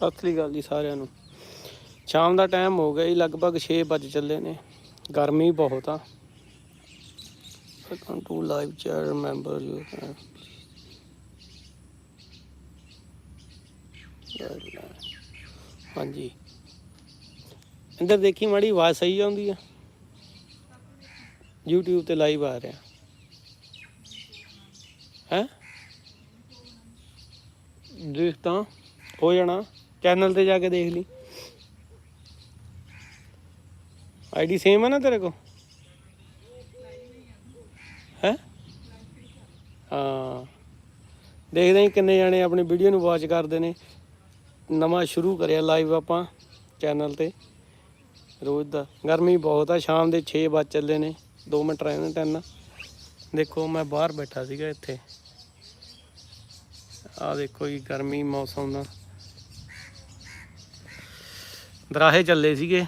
ਸਤਿ ਸ੍ਰੀ ਅਕਾਲ ਜੀ ਸਾਰਿਆਂ ਨੂੰ। ਸ਼ਾਮ ਦਾ ਟਾਈਮ ਹੋ ਗਿਆ ਜੀ, ਲਗਭਗ 6 ਵਜ ਚੱਲੇ ਨੇ। ਗਰਮੀ ਬਹੁਤ ਆ। Welcome to live chat remember you ਹਾਂਜੀ। ਅੰਦਰ ਦੇਖੀ ਮਾੜੀ ਆਵਾਜ਼ ਸਹੀ ਆਉਂਦੀ ਆ। YouTube ਤੇ ਲਾਈਵ ਆ ਰਿਹਾ। ਹੈ? ਦੇਖ ਤਾਂ, ਹੋ ਜਾਣਾ। ਚੈਨਲ ਤੇ ਜਾ ਕੇ ਦੇਖ ਲਈ। ਆਈਡੀ ਸੇਮ ਹੈ ਨਾ ਤੇਰੇ ਕੋ ਹੈ? ਹਾਂ। ਦੇਖਦੇ ਹਾਂ ਕਿੰਨੇ ਜਾਣੇ ਆਪਣੀ ਵੀਡੀਓ ਨੂੰ ਵਾਚ ਕਰਦੇ ਨੇ। ਨਵਾਂ ਸ਼ੁਰੂ ਕਰਿਆ ਲਾਈਵ ਆਪਾਂ ਚੈਨਲ ਤੇ। ਰੋਜ਼ ਦਾ। ਗਰਮੀ ਬਹੁਤ ਆ, ਸ਼ਾਮ ਦੇ 6 ਵਜ ਚੱਲੇ ਨੇ। 2 ਮਿੰਟ ਰਹਿ ਨੇ ਤਿੰਨ। ਦੇਖੋ, ਮੈਂ ਬਾਹਰ ਬੈਠਾ ਸੀਗਾ ਇੱਥੇ। ਆ ਦੇਖੋ ਜੀ, ਗਰਮੀ ਮੌਸਮ ਦਾ ਦਰਾਹੇ ਚੱਲੇ ਸੀਗੇ।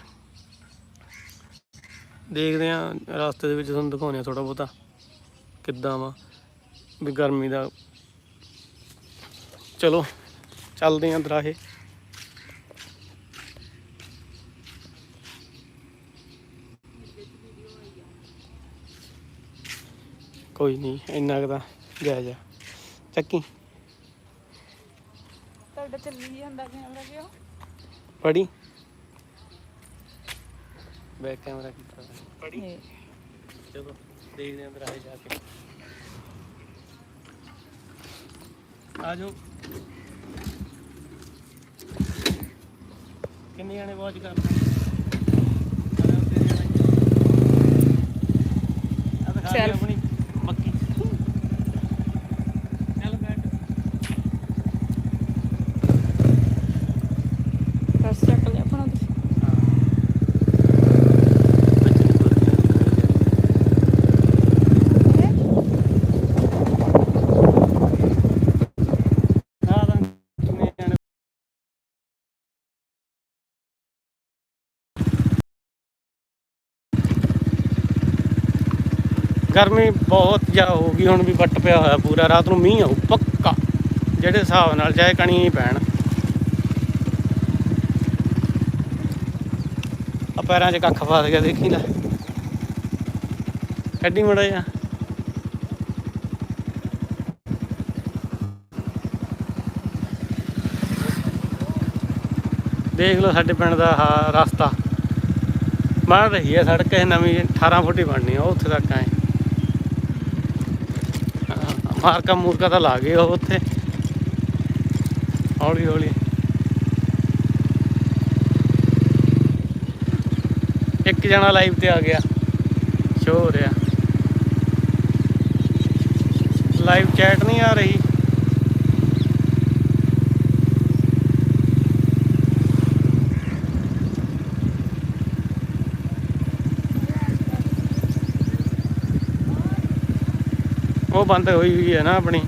ਦੇਖਦੇ ਆ ਰਸਤੇ ਦੇ ਵਿੱਚ ਤੁਹਾਨੂੰ ਦਿਖਾਉਂਦੇ ਆ ਥੋੜਾ ਬਹੁਤਾ ਕਿੱਦਾਂ ਵਾ ਵੀ ਗਰਮੀ ਦਾ। ਚਲੋ ਚੱਲਦੇ ਆ ਦਰਾਹੇ। ਕੋਈ ਨਹੀਂ ਇੰਨਾ ਕੁ ਤਾਂ ਜਾਇਜ਼ ਆ। ਚੱਕੀ। ਤੁਹਾਡਾ ਚੱਲੀ ਜਾਂਦਾ ਕੈਮਰਾ ਕਿਉਂ ਪੜੀ ਬੈਕ ਕੈਮਰਾ ਕੀਤਾ ਪੜੀ ਚਲੋ ਦੇਖਦੇ ਆਂ ਦਰਾਹੇ ਜਾ ਕੇ। ਆ ਜਾਓ ਕਿੰਨੇ ਜਾਣੇ ਵਾਚ ਕਰਦੇ ਚੱਲ। ਆਪਣੀ ਮੱਕੀ ਚੱਲ ਬੈਠ ਬਸ ਚੱਕ ਲਿਆ ਆਪਣਾ ਤੁਸੀਂ ਗਰਮੀ ਬਹੁਤ ਜ਼ਿਆਦਾ ਹੋ ਗਈ, ਹੁਣ ਵੀ ਵੱਟ ਪਿਆ ਹੋਇਆ ਪੂਰਾ, ਰਾਤ ਨੂੰ ਮੀਂਹ ਆਊ ਪੱਕਾ। ਜਿਹੜੇ ਹਿਸਾਬ ਨਾਲ ਚਾਹੇ ਕਣੀ ਪੈਣ। ਆ ਪੈਰਾਂ 'ਚ ਕੱਖ ਫਸ ਗਿਆ, ਦੇਖੀ ਲੈ। ਕੱਢੀ ਮੜਾ ਜਾ ਦੇਖ ਲਓ ਸਾਡੇ ਪਿੰਡ ਦਾ ਆਹ ਰਸਤਾ। ਬਣ ਰਹੀ ਹੈ ਸੜਕ, ਇਹ ਨਵੀਂ 18 ਫੁੱਟ ਹੀ ਬਣਨੀ ਆ, ਉਹ ਉੱਥੇ ਤੱਕ ਆਏ। ਮਾਰਕਾ ਮੂਰਕਾ ਤਾਂ ਲਾ ਗਏ ਉਹ ਉੱਥੇ। ਹੌਲੀ ਹੌਲੀ। ਇੱਕ ਜਣਾ ਲਾਈਵ ਤੇ ਆ ਗਿਆ। ਸ਼ੋ ਹੋ ਰਿਹਾ ਲਾਈਵ ਚੈਟ ਨਹੀਂ ਆ ਰਹੀ। ਉਹ ਬੰਦ ਹੋਈ ਹੋਈ ਹੈ ਨਾ ਆਪਣੀ।